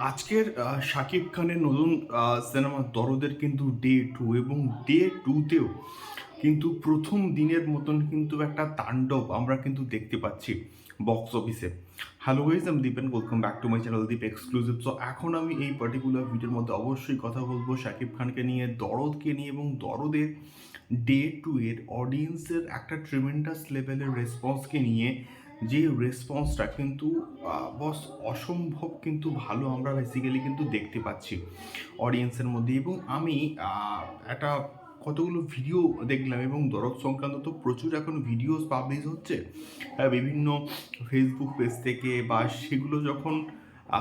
আজকের শাকিব খানের নতুন সিনেমা দরদের কিন্তু ডে টু এবং ডে টুতেও কিন্তু প্রথম দিনের মতন কিন্তু একটা তাণ্ডব আমরা কিন্তু দেখতে পাচ্ছি বক্স অফিসে হ্যালো গাইজ আমি Dipen welcome back to my channel Deep exclusive so এখন আমি এই পার্টিকুলার ভিডিওর মধ্যে অবশ্যই কথা বলব শাকিব খানকে নিয়ে, দরদকে নিয়ে এবং দরদের ডে টু এর অডিয়েন্সের একটা ট্রিমেন্ডাস লেভেলের রেসপন্সকে নিয়ে। যে রেসপন্সটা কিন্তু বস অসম্ভব কিন্তু ভালো আমরা বেসিক্যালি কিন্তু দেখতে পাচ্ছি অডিয়েন্সের মধ্যে। এবং আমি একটা কতগুলো ভিডিও দেখলাম এবং দরদ সংক্রান্ত তো প্রচুর এখন ভিডিওস পাবলিশ হচ্ছে। বিভিন্ন ফেসবুক পেজ থেকে বা সেগুলো যখন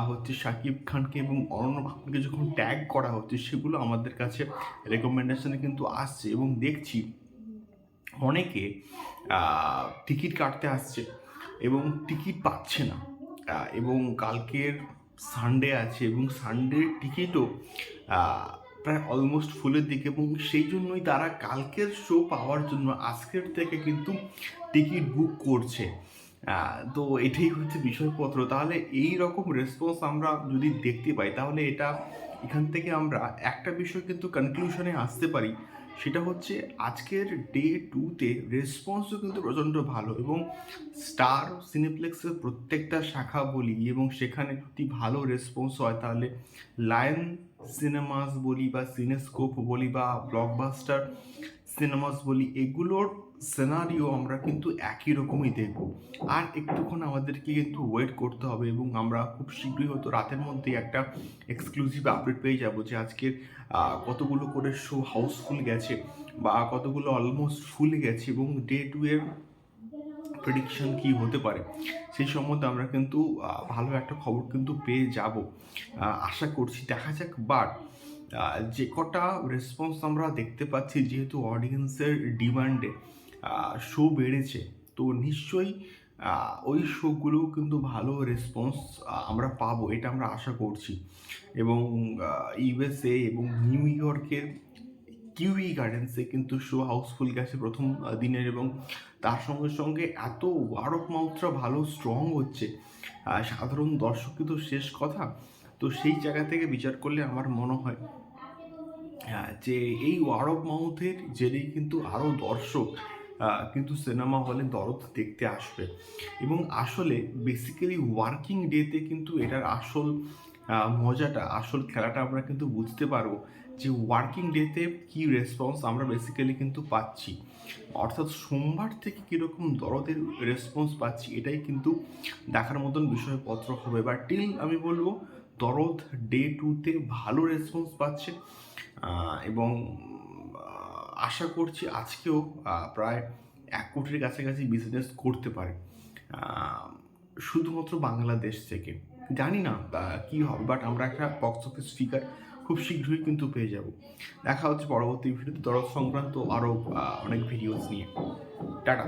হচ্ছে শাকিব খানকে এবং অরণ্য খানকে যখন ট্যাগ করা হচ্ছে, সেগুলো আমাদের কাছে রেকমেন্ডেশনে কিন্তু আসছে। এবং দেখছি অনেকে টিকিট কাটতে আসছে। এবং টিকিট পাচ্ছে না। এবং কালকের সানডে আছে এবং সানডের টিকিটও প্রায় অলমোস্ট ফুলের দিকে এবং সেই জন্যই তারা কালকের শো পাওয়ার জন্য আজকের থেকে কিন্তু টিকিট বুক করছে। তো এটাই হচ্ছে বিষয়পত্র। তাহলে এই রকম রেসপন্স আমরা যদি দেখতে পাই, তাহলে এটা এখান থেকে আমরা একটা বিষয় কিন্তু কনক্লুশনে আসতে পারি। সেটা হচ্ছে আজকের ডে টুতে রেসপন্সও কিন্তু প্রচণ্ড ভালো এবং স্টার সিনেপ্লেক্সের প্রত্যেকটা শাখা বলি এবং সেখানে যদি ভালো রেসপন্স হয় তাহলে লায়ন সিনেমাস বলি বা সিনেস্কোপ বলি বা ব্লকবাস্টার সিনেমাস বলি, এগুলোর সিনারিও আমরা কিন্তু একই রকমই দেখব। আর একটুক্ষণ আমাদেরকে কিন্তু ওয়েট করতে হবে এবং আমরা খুব শীঘ্রই হয়তো রাতের মধ্যে একটা এক্সক্লুসিভ আপডেট পেয়ে যাব যে আজকের কতগুলো করে শো হাউসফুল গেছে বা কতগুলো অলমোস্ট ফুল গেছে এবং ডে টু এর প্রেডিকশন কি হতে পারে। সেই সম্বন্ধে আমরা কিন্তু ভালো একটা খবর কিন্তু পেয়ে যাব। আশা করছি, দেখা যাক বাট যে কটা রেসপন্স আমরা দেখতে পাচ্ছি, যেহেতু অডিয়েন্সের ডিমান্ডে শো বেড়েছে, তো নিশ্চয়ই ওই শোগুলো কিন্তু ভালো রেসপন্স আমরা পাবো, এটা আমরা আশা করছি। এবং ইউএসএ এবং নিউ ইয়র্কের কিউই গার্ডেন্সে কিন্তু শো হাউসফুল গেছে প্রথম দিনের এবং তার সঙ্গে সঙ্গে এত ওয়ার্ড অফ মাউথটা ভালো স্ট্রং হচ্ছে। সাধারণ দর্শক তো শেষ কথা। তো সেই জায়গা থেকে বিচার করলে আমার মনে হয় যে এই ওয়ার্ড অফ মাউথের জেরেই কিন্তু আরও দর্শক কিন্তু সিনেমা হলে দরদ দেখতে আসবে। এবং আসলে বেসিক্যালি ওয়ার্কিং ডেতে কিন্তু এটার আসল মজাটা, আসল খেলাটা আমরা কিন্তু বুঝতে পারব যে ওয়ার্কিং ডেতে কি রেসপন্স আমরা বেসিক্যালি কিন্তু পাচ্ছি। অর্থাৎ সোমবার থেকে কীরকম দরদের রেসপন্স পাচ্ছি এটাই কিন্তু দেখার মতন বিষয়পত্র হবে। বা টিল আমি বলব দরদ ডে টুতে ভালো রেসপন্স পাচ্ছে এবং আশা করছি আজকেও প্রায় এক কোটির কাছাকাছি বিজনেস করতে পারে। শুধুমাত্র বাংলাদেশ থেকে। জানি না কি হবে বাট আমরা একটা বক্স অফিস ফিগার খুব শীঘ্রই কিন্তু পেয়ে যাব। দেখা হচ্ছে পরবর্তী ভিডিওতে দরদ সংক্রান্ত আরও অনেক ভিডিওস নিয়ে। টাটা।